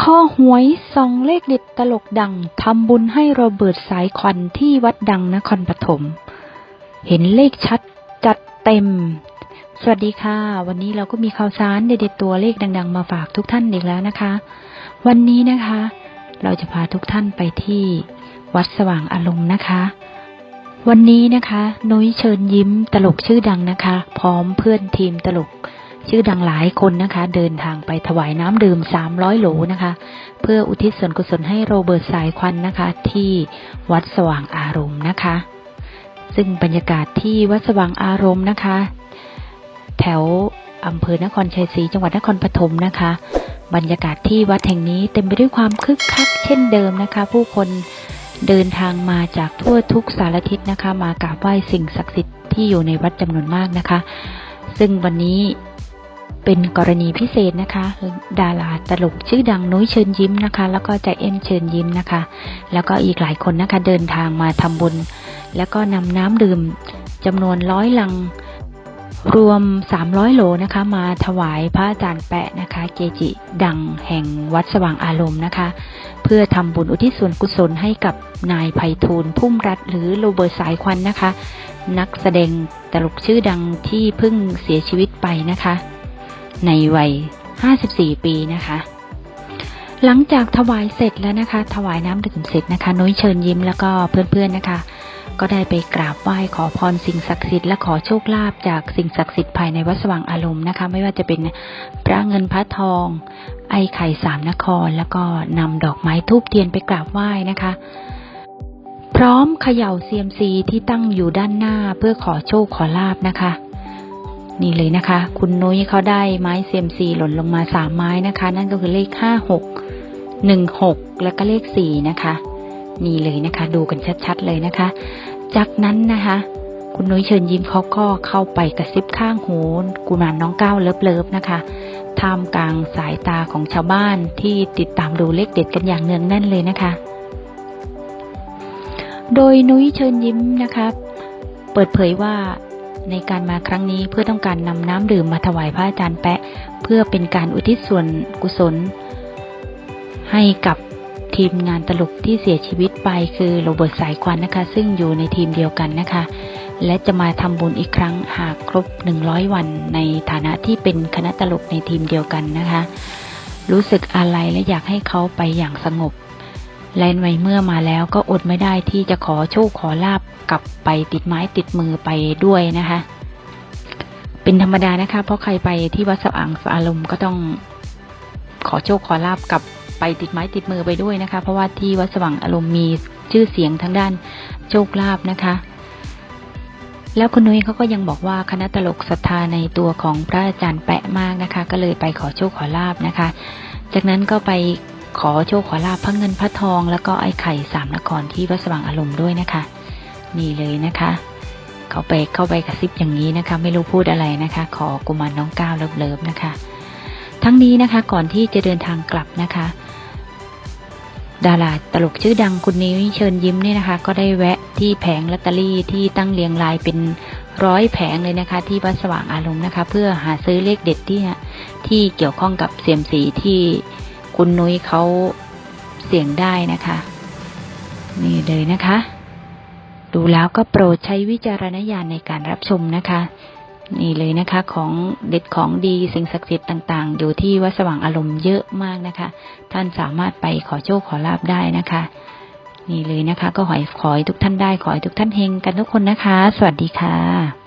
ข้อหวยซองเลขเด็ดตลกดังทำบุญให้โรเบิร์ตสายควันที่วัดดังนครปฐมเห็นเลขชัดจัดเต็ม สวัสดีค่ะ วันนี้เราก็มีข่าวสารเด็ดๆตัวเลขดัง ๆ มาฝากทุกท่านอีกแล้วนะคะ วันนี้นะคะ เราจะพาทุกท่านไปที่วัดสว่างอารมณ์นะคะ วันนี้นะคะ นุ้ยเชิญยิ้มตลกชื่อดังนะคะ พร้อมเพื่อนทีมตลก ชื่อดังหลายคนนะคะ เดินทางไปถวายน้ำดื่ม 300 โหลนะคะ เพื่ออุทิศส่วนกุศลให้โรเบิร์ตสายควันนะคะ ที่วัดสว่างอารมณ์นะคะ ซึ่งบรรยากาศที่วัดสว่างอารมณ์นะคะ แถวอำเภอนครชัยศรีจังหวัดนครปฐมนะคะ บรรยากาศที่วัดแห่งนี้เต็มไปด้วยความคึกคักเช่นเดิมนะคะ ผู้คนเดินทางมาจากทั่วทุกสารทิศนะคะ มากราบไหว้สิ่งศักดิ์สิทธิ์ที่อยู่ในวัดจำนวนมากนะคะ ซึ่งวันนี้ เป็นกรณีพิเศษนะคะ ดาราตลกชื่อดังนุ้ยเชิญยิ้มนะคะ แล้วก็ใจเอ็นเชิญยิ้มนะคะ แล้วก็อีกหลายคนนะคะเดินทางมาทำบุญ แล้วก็นำน้ำดื่มจำนวนร้อยลังรวม 300 โหลนะคะ มาถวายพระอาจารย์แปะนะคะ เกจิดังแห่งวัดสว่างอารมณ์นะคะ เพื่อทำบุญอุทิศส่วนกุศลให้กับนายไพฑูรย์พุ่มรัฐหรือโรเบิร์ตสายควันนะคะ นักแสดงตลกชื่อดังที่เพิ่งเสียชีวิตไปนะคะ ในวัย 54 ปีนะคะหลังจากถวายเสร็จแล้วนะคะ ถวายน้ำดื่มเสร็จนะคะนุ้ยเชิญยิ้มแล้วก็เพื่อนๆนะคะ ก็ได้ไปกราบไหว้ขอพรสิ่งศักดิ์สิทธิ์และขอโชคลาภจากสิ่งศักดิ์สิทธิ์ภายในวัดสว่างอารมณ์นะคะ ไม่ว่าจะเป็นพระเงินพระทอง ไอ้ไข่สามนคร แล้วก็นำดอกไม้ทูบเทียนไปกราบไหว้นะคะ พร้อมเขย่าเซียมซีที่ตั้งอยู่ด้านหน้าเพื่อขอโชคขอลาบนะคะ นี่เลยนะคะ คุณนุ้ยเขาได้ไม้เซียมซีหล่นลงมาสามไม้นะคะ นั่นก็คือเลขห้าหกหนึ่งหกแล้วก็เลขสี่นะคะ นี่เลยนะคะ ดูกันชัดๆเลยนะคะ จากนั้นนะคะ คุณนุ้ยเชิญยิ้มเขาก็เข้าไปกระซิบข้างหูกุมารน้องก้าวเลิฟๆนะคะท่ามกลางสายตาของชาวบ้านที่ติดตามดูเลขเด็ดกันอย่างเนืองแน่นเลยนะคะ โดยนุ้ยเชิญยิ้มนะคะ เปิดเผยว่า ในการมาครั้งนี้เพื่อต้องการนำน้ำดื่มมาถวายพระอาจารย์แปะ เพื่อเป็นการอุทิศส่วนกุศล ให้กับทีมงานตลกที่เสียชีวิตไปคือโรเบิร์ตสายควันนะคะ ซึ่งอยู่ในทีมเดียวกันนะคะ และจะมาทำบุญอีกครั้งหากครบ 100 วันในฐานะที่เป็นคณะตลกในทีมเดียวกันนะคะ รู้สึกอะไรและอยากให้เขาไปอย่างสงบ และในเมื่อมาแล้วก็อดไม่ได้ที่จะขอโชคขอลาบกลับไปติดไม้ติดมือไปด้วยนะคะ เป็นธรรมดานะคะ เพราะใครไปที่วัดสว่างอารมณ์ก็ต้องขอโชคขอลาบกลับไปติดไม้ติดมือไปด้วยนะคะ เพราะว่าที่วัดสว่างอารมณ์มีชื่อเสียงทางด้านโชคลาภนะคะ แล้วคุณนุ้ยเขาก็ยังบอกว่าคณะตลกศรัทธาในตัวของพระอาจารย์แปะมากนะคะ ก็เลยไปขอโชคขอลาบนะคะ จากนั้นก็ไป ขอโชคขอลาบพระเงินพระทอง แล้วก็ไอ้ไข่สามนครที่วัดสว่างอารมณ์ด้วยนะคะ นี่เลยนะคะ เขาไปเข้าไปกระซิบอย่างนี้นะคะ ไม่รู้พูดอะไรนะคะ ขอกุมารน้องก้าวเลิฟๆนะคะ ทั้งนี้นะคะก่อนที่จะเดินทางกลับนะคะดาราตลกชื่อดังคุณนิ้วเชิญยิ้มเนี่ยนะคะ ก็ได้แวะที่แผงลอตเตอรี่ที่ตั้งเรียงรายเป็นร้อยแผงเลยนะคะ ที่วัดสว่างอารมณ์นะคะ เพื่อหาซื้อเลขเด็ดที่ที่เกี่ยวข้องกับเสียมสีที่ คุณนุ้ยเขาเสี่ยงได้นะคะ นี่เลยนะคะ ดูแล้วก็โปรดใช้วิจารณญาณในการรับชมนะคะ นี่เลยนะคะของเด็ดของดีสิ่งศักดิ์สิทธิ์ต่างๆ อยู่ที่วัดสว่างอารมณ์เยอะมากนะคะ ท่านสามารถไปขอโชคขอลาบได้นะคะ นี่เลยนะคะ ก็ขอให้ขอให้ทุกท่านได้ขอให้ทุกท่านเฮงกันทุกคนนะคะ สวัสดีค่ะ